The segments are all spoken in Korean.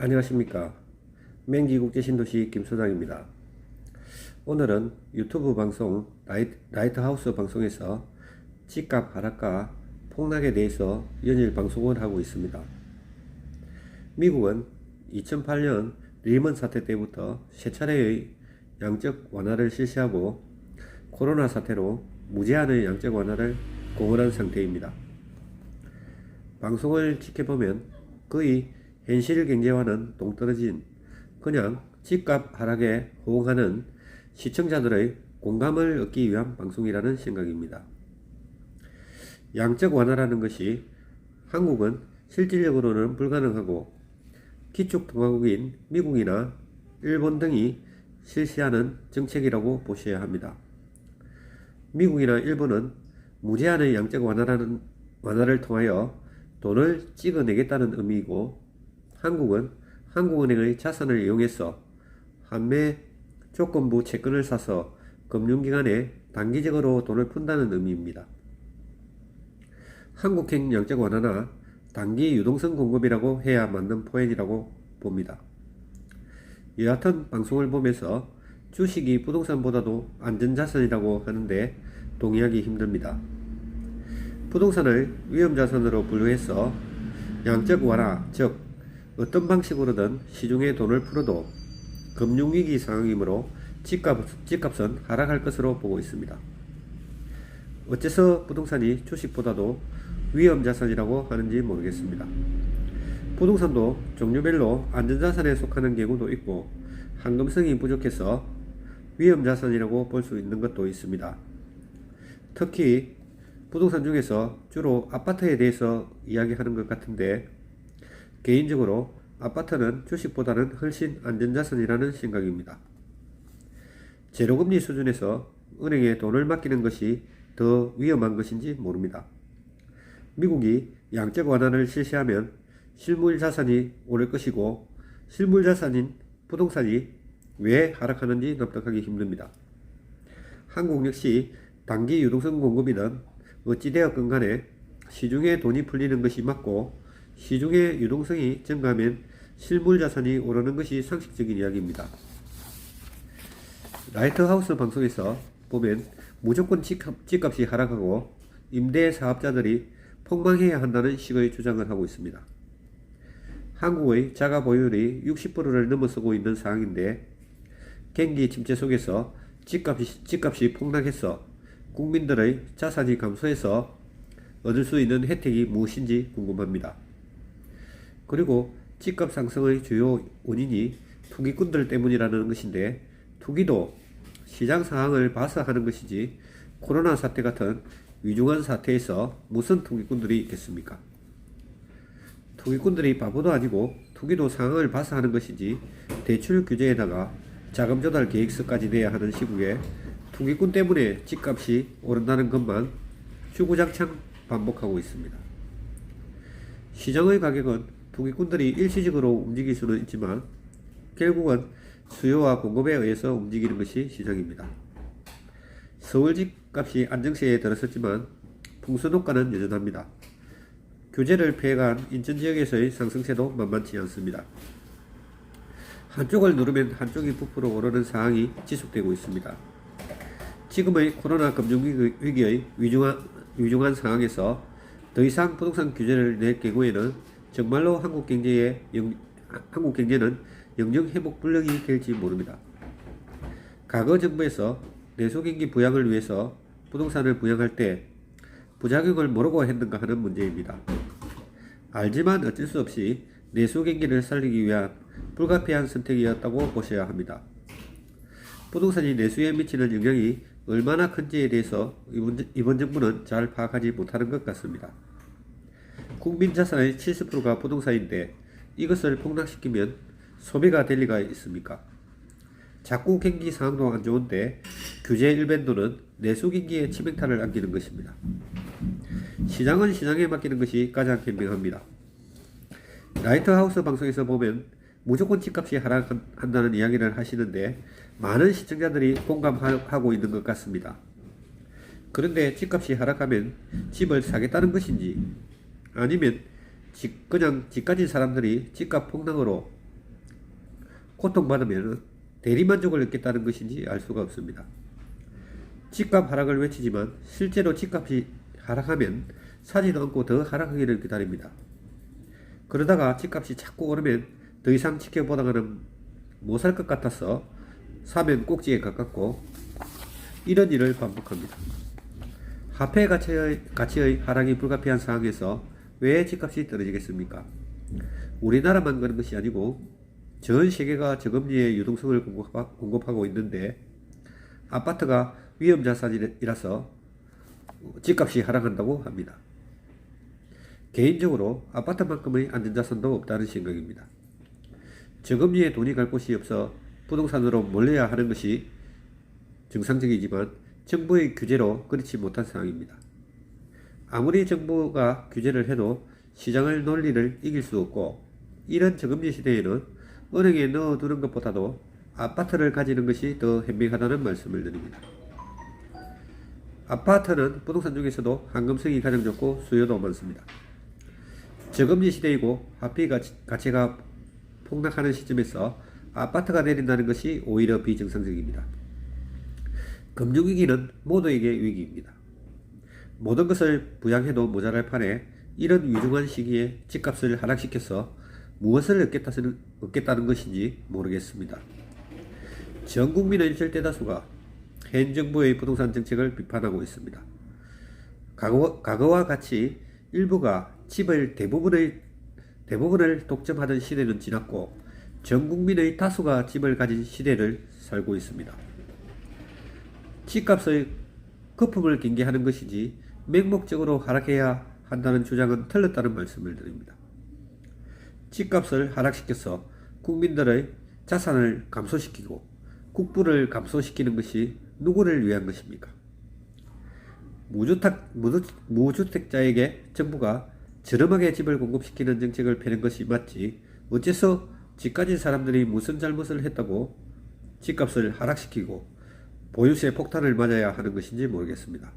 안녕하십니까. 맹기국제 신도시 김소장입니다. 오늘은 유튜브 방송 라이트, 라이트 하우스 방송에서 집값 하락과 폭락에 대해서 연일 방송을 하고 있습니다. 미국은 2008년 리먼 사태 때부터 세 차례의 양적 완화를 실시하고 코로나 사태로 무제한의 양적 완화를 공언한 상태입니다. 방송을 지켜보면 거의 현실 경제와는 동떨어진 그냥 집값 하락에 호응하는 시청자들의 공감을 얻기 위한 방송이라는 생각입니다. 양적 완화라는 것이 한국은 실질적으로는 불가능하고 기축통화국인 미국이나 일본 등이 실시하는 정책이라고 보셔야 합니다. 미국이나 일본은 무제한의 양적 완화라는 완화를 통하여 돈을 찍어내겠다는 의미이고 한국은 한국은행의 자산을 이용해서 한매 조건부 채권을 사서 금융기관에 단기적으로 돈을 푼다는 의미입니다. 한국행 양적 완화나 단기 유동성 공급이라고 해야 맞는 포인이라고 봅니다. 여하튼 방송을 보면서 주식이 부동산보다도 안전자산이라고 하는데 동의하기 힘듭니다. 부동산을 위험자산으로 분류해서 양적 완화, 즉 어떤 방식으로든 시중에 돈을 풀어도 금융위기 상황이므로 집값, 집값은 하락할 것으로 보고 있습니다. 어째서 부동산이 주식보다도 위험자산이라고 하는지 모르겠습니다. 부동산도 종류별로 안전자산에 속하는 경우도 있고 황금성이 부족해서 위험자산이라고 볼 수 있는 것도 있습니다. 특히 부동산 중에서 주로 아파트에 대해서 이야기하는 것 같은데 개인적으로 아파트는 주식보다는 훨씬 안전자산이라는 생각입니다. 제로금리 수준에서 은행에 돈을 맡기는 것이 더 위험한 것인지 모릅니다. 미국이 양적 완화를 실시하면 실물 자산이 오를 것이고 실물 자산인 부동산이 왜 하락하는지 납득하기 힘듭니다. 한국 역시 단기 유동성 공급이든 어찌되었건 간에 시중에 돈이 풀리는 것이 맞고 시중의 유동성이 증가하면 실물 자산이 오르는 것이 상식적인 이야기입니다. 라이트하우스 방송에서 보면 무조건 집값이 하락하고 임대 사업자들이 폭망해야 한다는 식의 주장을 하고 있습니다. 한국의 자가 보유율이 60%를 넘어서고 있는 상황인데 경기 침체 속에서 집값이, 집값이 폭락해서 국민들의 자산이 감소해서 얻을 수 있는 혜택이 무엇인지 궁금합니다. 그리고 집값 상승의 주요 원인이 투기꾼들 때문이라는 것인데 투기도 시장 상황을 봐서 하는 것이지 코로나 사태 같은 위중한 사태에서 무슨 투기꾼들이 있겠습니까? 투기꾼들이 바보도 아니고 투기도 상황을 봐서 하는 것이지 대출 규제에다가 자금 조달 계획서까지 내야 하는 시국에 투기꾼 때문에 집값이 오른다는 것만 주구장창 반복하고 있습니다. 시장의 가격은 투기꾼들이 일시적으로 움직일 수는 있지만 결국은 수요와 공급에 의해서 움직이는 것이 시장입니다. 서울 집값이 안정세에 들어섰지만 풍수노가는 여전합니다. 규제를 피해간 인천 지역에서의 상승세도 만만치 않습니다. 한쪽을 누르면 한쪽이 부풀어 오르는 상황이 지속되고 있습니다. 지금의 코로나 금융위기의 위중한, 위중한 상황에서 더 이상 부동산 규제를 낼 경우에는 정말로 한국 경제의 영, 한국 경제는 영영 회복 불능이 될지 모릅니다. 과거 정부에서 내수경기 부양을 위해서 부동산을 부양할 때 부작용을 모르고 했는가 하는 문제입니다. 알지만 어쩔 수 없이 내수경기를 살리기 위한 불가피한 선택이었다고 보셔야 합니다. 부동산이 내수에 미치는 영향이 얼마나 큰지에 대해서 이번, 이번 정부는 잘 파악하지 못하는 것 같습니다. 국민 자산의 70%가 부동산인데 이것을 폭락시키면 소비가 될 리가 있습니까? 자꾸 경기 상황도 안 좋은데 규제 일변도는 내수 경기에 치명타를 안기는 것입니다. 시장은 시장에 맡기는 것이 가장 현명합니다. 라이트하우스 방송에서 보면 무조건 집값이 하락한다는 이야기를 하시는데 많은 시청자들이 공감하고 있는 것 같습니다. 그런데 집값이 하락하면 집을 사겠다는 것인지 아니면 집, 그냥 집 가진 사람들이 집값 폭락으로 고통받으면 대리만족을 얻겠다는 것인지 알 수가 없습니다. 집값 하락을 외치지만 실제로 집값이 하락하면 사지도 않고 더 하락하기를 기다립니다. 그러다가 집값이 자꾸 오르면 더 이상 지켜보다가는 못 살 것 같아서 사면 꼭지에 가깝고 이런 일을 반복합니다. 화폐 가치의, 가치의 하락이 불가피한 상황에서 왜 집값이 떨어지겠습니까? 우리나라만 그런 것이 아니고 전 세계가 저금리의 유동성을 공급하- 공급하고 있는데 아파트가 위험 자산이라서 집값이 하락한다고 합니다. 개인적으로 아파트만큼의 안전자산도 없다는 생각입니다. 저금리에 돈이 갈 곳이 없어 부동산으로 몰려야 하는 것이 정상적이지만 정부의 규제로 그렇지 못한 상황입니다. 아무리 정부가 규제를 해도 시장의 논리를 이길 수 없고 이런 저금리 시대에는 은행에 넣어두는 것보다도 아파트를 가지는 것이 더 현명하다는 말씀을 드립니다. 아파트는 부동산 중에서도 황금성이 가장 좋고 수요도 많습니다. 저금리 시대이고 화폐 가치- 가치가 폭락하는 시점에서 아파트가 내린다는 것이 오히려 비정상적입니다. 금융위기는 모두에게 위기입니다. 모든 것을 부양해도 모자랄 판에 이런 위중한 시기에 집값을 하락시켜서 무엇을 얻겠다는, 얻겠다는 것인지 모르겠습니다. 전 국민의 절대 다수가 현 정부의 부동산 정책을 비판하고 있습니다. 과거, 과거와 같이 일부가 집을 대부분의 대부분을 독점하던 시대는 지났고 전 국민의 다수가 집을 가진 시대를 살고 있습니다. 집값의 거품을 경계하는 것이지 맹목적으로 하락해야 한다는 주장은 틀렸다는 말씀을 드립니다. 집값을 하락시켜서 국민들의 자산을 감소시키고 국부를 감소시키는 것이 누구를 위한 것입니까? 무주택, 무주, 무주 택자에게 정부가 저렴하게 집을 공급시키는 정책을 펴는 것이 맞지 어째서 집 가진 사람들이 무슨 잘못을 했다고 집값을 하락시키고 보유세 폭탄을 맞아야 하는 것인지 모르겠습니다.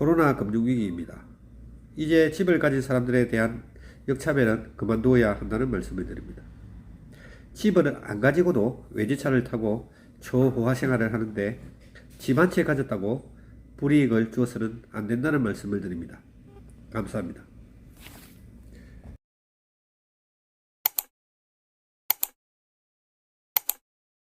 코로나 금융위기입니다. 이제 집을 가진 사람들에 대한 역차별은 그만두어야 한다는 말씀을 드립니다. 집을 안 가지고도 외제차를 타고 초호화 생활을 하는데 집 한 채 가졌다고 불이익을 주어서는 안 된다는 말씀을 드립니다. 감사합니다.